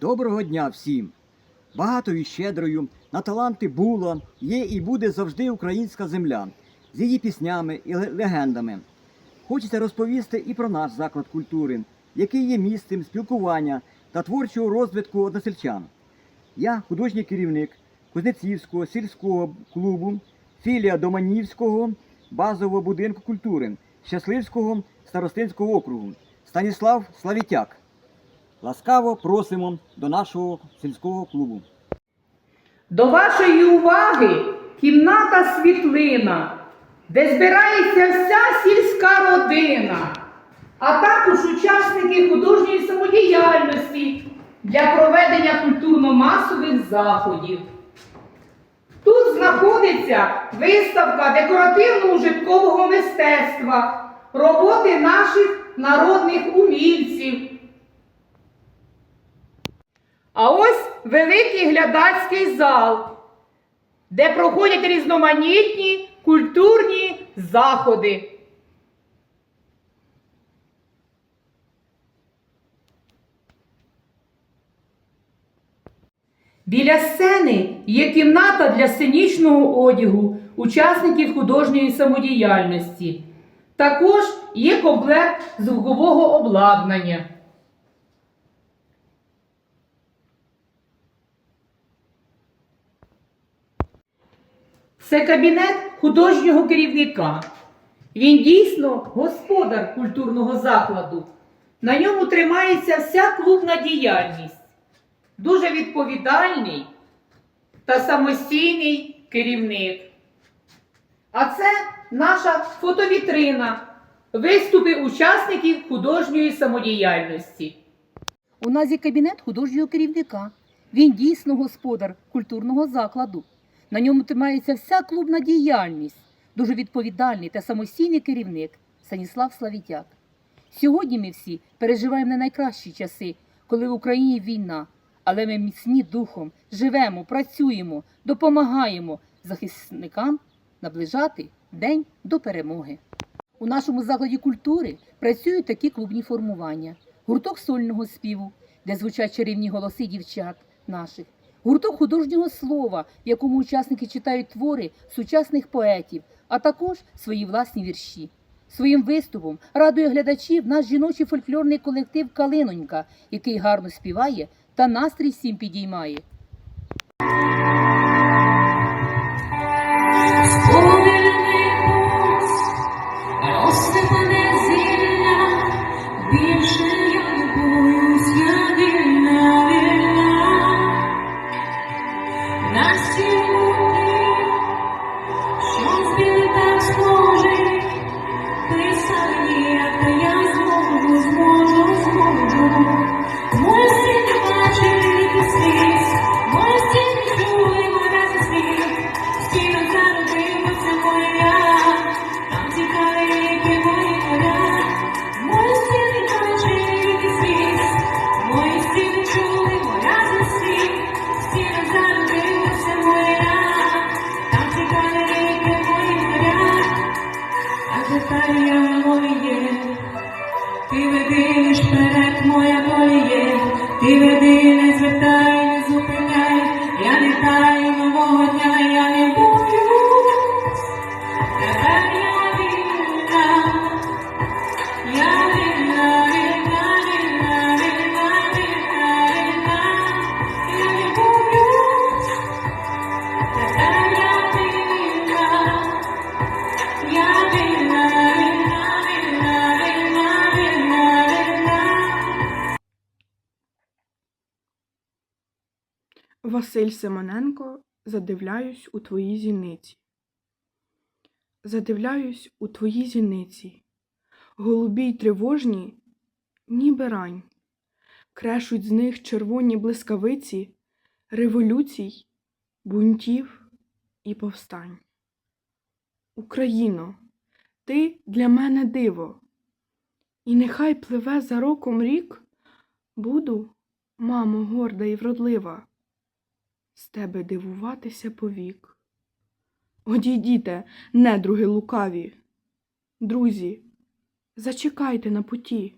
Доброго дня всім! Багатою щедрою на таланти була, є і буде завжди українська земля з її піснями і легендами. Хочеться розповісти і про наш заклад культури, який є місцем спілкування та творчого розвитку односельчан. Я художній керівник Кузнецівського сільського клубу, філія Доманівського базового будинку культури Щасливського старостинського округу Станіслав Славітяк. Ласкаво просимо до нашого сільського клубу. До вашої уваги кімната світлина, де збирається вся сільська родина, а також учасники художньої самодіяльності для проведення культурно-масових заходів. Тут знаходиться виставка декоративно-ужиткового мистецтва, роботи наших народних умільців. А ось великий глядацький зал, де проходять різноманітні культурні заходи. Біля сцени є кімната для сценічного одягу учасників художньої самодіяльності. Також є комплект звукового обладнання. Це кабінет художнього керівника. Він дійсно господар культурного закладу. На ньому тримається вся клубна діяльність. Дуже відповідальний та самостійний керівник. А це наша фотовітрина, виступи учасників художньої самодіяльності. У нас є кабінет художнього керівника. Він дійсно господар культурного закладу. На ньому тримається вся клубна діяльність. Дуже відповідальний та самостійний керівник Станіслав Славітяк. Сьогодні ми всі переживаємо не найкращі часи, коли в Україні війна, але ми міцні духом, живемо, працюємо, допомагаємо захисникам наближати день до перемоги. У нашому закладі культури працюють такі клубні формування: гурток сольного співу, де звучать чарівні голоси дівчат наших, гурток художнього слова, в якому учасники читають твори сучасних поетів, а також свої власні вірші. Своїм виступом радує глядачів наш жіночий фольклорний колектив Калинонька, який гарно співає та настрій всім підіймає. А Василь Симоненко, задивляюсь у твої зіниці. Задивляюсь у твої зіниці, голубі й тривожні, ніби рань, крешуть з них червоні блискавиці, революцій, бунтів і повстань. Україно, ти для мене диво, і нехай пливе за роком рік, буду, мамо, горда і вродлива з тебе дивуватися повік. Одійдіте, недруги лукаві. Друзі, зачекайте на путі.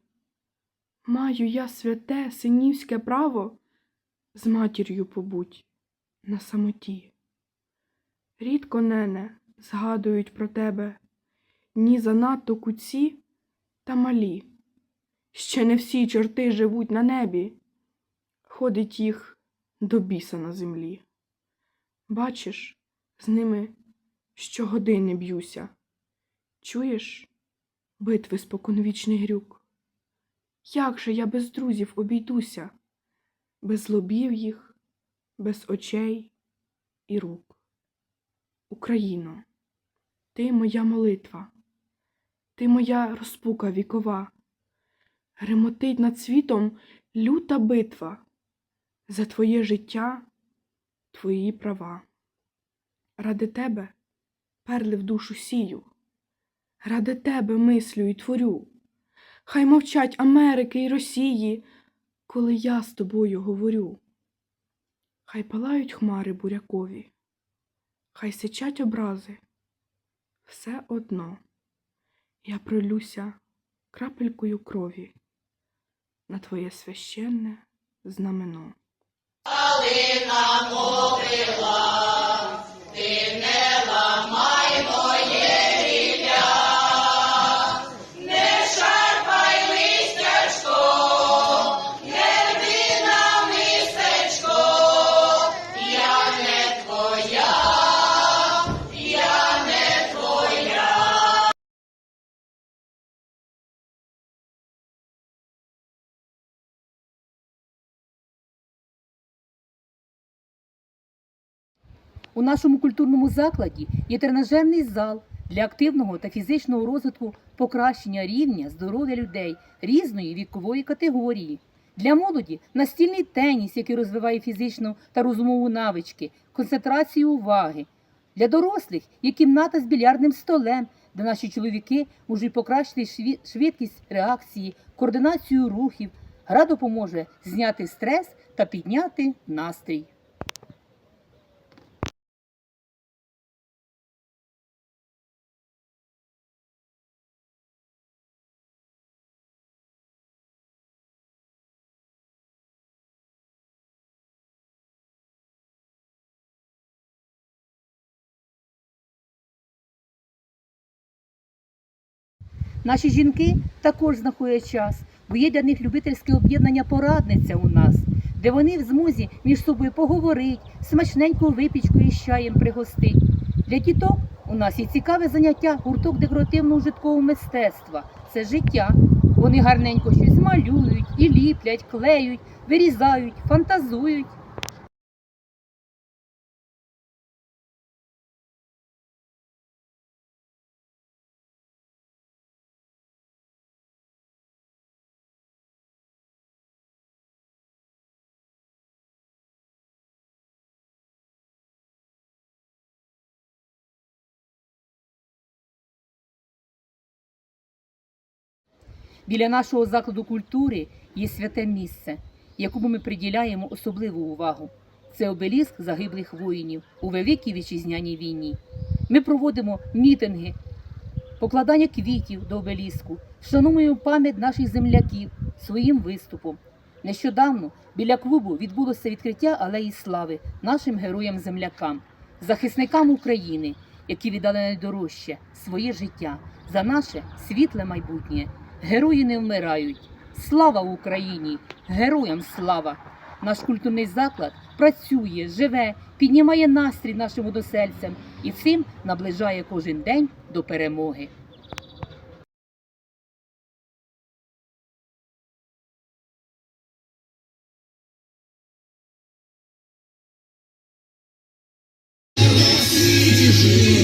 Маю я святе синівське право з матір'ю побудь на самоті. Рідко, нене, згадують про тебе ні занадто куці та малі. Ще не всі чорти живуть на небі, ходить їх до біса на землі. Бачиш, з ними щогодини б'юся. Чуєш битви споконвічний грюк? Як же я без друзів обійдуся, без лобів їх, без очей і рук? Україно, ти моя молитва, ти моя розпука вікова, Гремотить над світом люта битва за твоє життя, твої права. Ради тебе перли в душу сію, ради тебе мислю і творю. Хай мовчать Америки й Росії, коли я з тобою говорю. Хай палають хмари бурякові, хай сичать образи. Все одно я пролюся крапелькою крові на твоє священне знамено. Kali. У нашому культурному закладі є тренажерний зал для активного та фізичного розвитку покращення рівня здоров'я людей різної вікової категорії. Для молоді настільний теніс, який розвиває фізичну та розумову навички, концентрацію уваги. Для дорослих є кімната з більярдним столем, де наші чоловіки можуть покращити швидкість реакції, координацію рухів. Гра допоможе зняти стрес та підняти настрій. Наші жінки також знаходять час, бо є для них любительське об'єднання порадниця у нас, де вони в змозі між собою поговорить, смачненьку випічку із чаєм пригостить. Для діток у нас є цікаве заняття гурток декоративного житкового мистецтва. Це життя. Вони гарненько щось малюють, і ліплять, клеють, вирізають, фантазують. Біля нашого закладу культури є святе місце, якому ми приділяємо особливу увагу. Це обеліск загиблих воїнів у Великій Вітчизняній війні. Ми проводимо мітинги, покладання квітів до обеліску, вшануємо пам'ять наших земляків своїм виступом. Нещодавно біля клубу відбулося відкриття алеї слави нашим героям-землякам, захисникам України, які віддали найдорожче своє життя за наше світле майбутнє. Герої не вмирають. Слава Україні! Героям слава! Наш культурний заклад працює, живе, піднімає настрій нашим односельцям і цим наближає кожен день до перемоги. Тишина